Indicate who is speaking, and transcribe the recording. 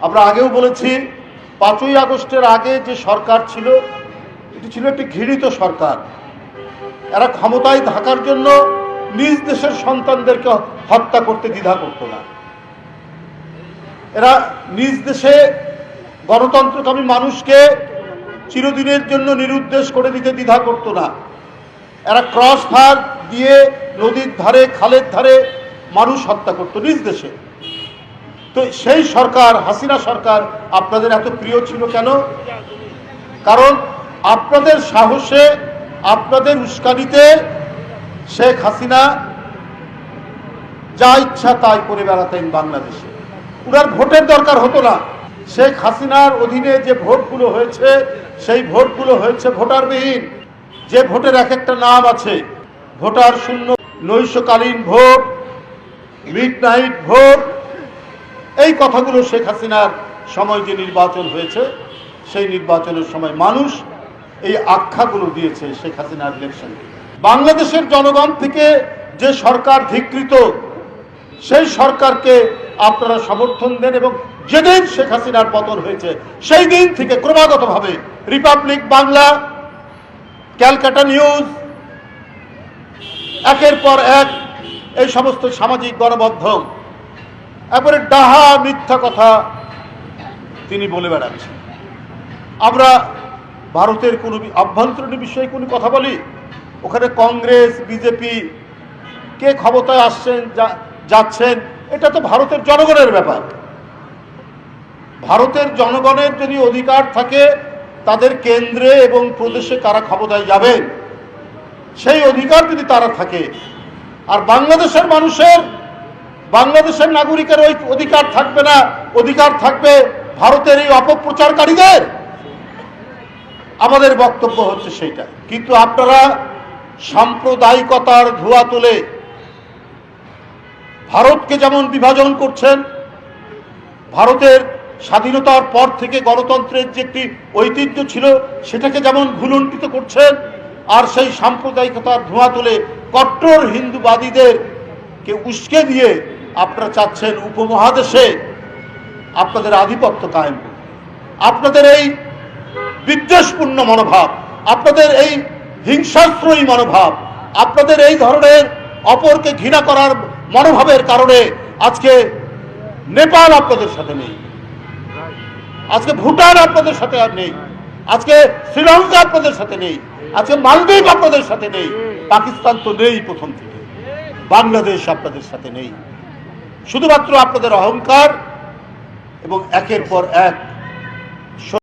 Speaker 1: আমরা আগেও বলেছি, পাঁচই আগস্টের আগে যে সরকার ছিল, এটি ছিল একটি ঘৃণিত সরকার। এরা ক্ষমতায় থাকার জন্য নিজ দেশের সন্তানদেরকে হত্যা করতে দ্বিধা করত না। এরা নিজ দেশে গণতন্ত্রকামী মানুষকে চিরদিনের জন্য নিরুদ্দেশ করে দিতে দ্বিধা করত না। এরা ক্রস ফায়ার দিয়ে নদীর ধারে, খালের ধারে মানুষ হত্যা করত নিজ দেশে। তো সেই সরকার, হাসিনা সরকার আপনাদের এত প্রিয় ছিল কেন? কারণ আপনাদের সাহসে, আপনাদের উস্কানিতে শেখ হাসিনা যা ইচ্ছা তাই করে বেড়াতেন বাংলাদেশে। উনার ভোটের দরকার হতো না। শেখ হাসিনার অধীনে যে ভোটগুলো হয়েছে, সেই ভোটগুলো হয়েছে ভোটারবিহীন। যে ভোটের এক একটা নাম আছে, ভোটার শূন্য নৈশকালীন ভোট মিড নাইট ভোট এই কথাগুলো শেখ হাসিনার সময় যে নির্বাচন হয়েছে, সেই নির্বাচনের সময় মানুষ এই আখ্যাগুলো দিয়েছে শেখ হাসিনার ইলেকশনকে বাংলাদেশের জনগণ থেকে যে সরকার ধিকৃত, সেই সরকারকে আপনারা সমর্থন দেন এবং যেদিন শেখ হাসিনার পতন হয়েছে, সেই দিন থেকে ক্রমাগতভাবে রিপাবলিক বাংলা ক্যালকাটা নিউজ একের পর এক এই সমস্ত সামাজিক গণমাধ্যম একবারে ডাহা মিথ্যা কথা তিনি বলে বেড়াচ্ছেন। আমরা ভারতের কোনো আভ্যন্তরীণ বিষয়ে কোনো কথা বলি? ওখানে কংগ্রেস, বিজেপি কে ক্ষমতায় আসছেন যাচ্ছেন, এটা তো ভারতের জনগণের ব্যাপার। ভারতের জনগণের যদি অধিকার থাকে, তাদের কেন্দ্রে এবং প্রদেশে কারা ক্ষমতায় যাবেন? সেই অধিকার যদি তারা থাকে, আর বাংলাদেশের মানুষের বাংলাদেশের নাগরিকের ওই অধিকার থাকবে না। অধিকার থাকবে ভারতের এই অপপ্রচারকারীদের। আমাদের বক্তব্য হচ্ছে সেইটা। কিন্তু আপনারা সাম্প্রদায়িকতার ধোয়া তুলে ভারতকে যেমন বিভাজন করছেন, ভারতের স্বাধীনতার পর থেকে গণতন্ত্রের যে একটি ঐতিহ্য ছিল, সেটাকে যেমন ভুলুণ্ঠিত করছেন, আর সেই সাম্প্রদায়িকতার ধোঁয়া তুলে কট্টর হিন্দুবাদীদেরকে উস্কে দিয়ে আপনারা চাচ্ছেন উপমহাদেশে আপনাদের আধিপত্য কায়েম আপনাদের এই বিদ্বেষপূর্ণ মনোভাব, আপনাদের এই হিংসাশ্রয়ী মনোভাব, আপনাদের এই ধরনের অপরকে ঘৃণা করার মনোভাবের কারণে আজকে নেপাল আপনাদের সাথে নেই। আজকে ভুটান আপনাদের সাথে আর নেই। আজকে শ্রীলঙ্কা আপনাদের সাথে নেই। আজকে মালদ্বীপ আপনাদের সাথে নেই। পাকিস্তান তো নেই প্রথম থেকে। বাংলাদেশ আপনাদের সাথে নেই। শুধুমাত্র আপনাদের অহংকার এবং একের পর এক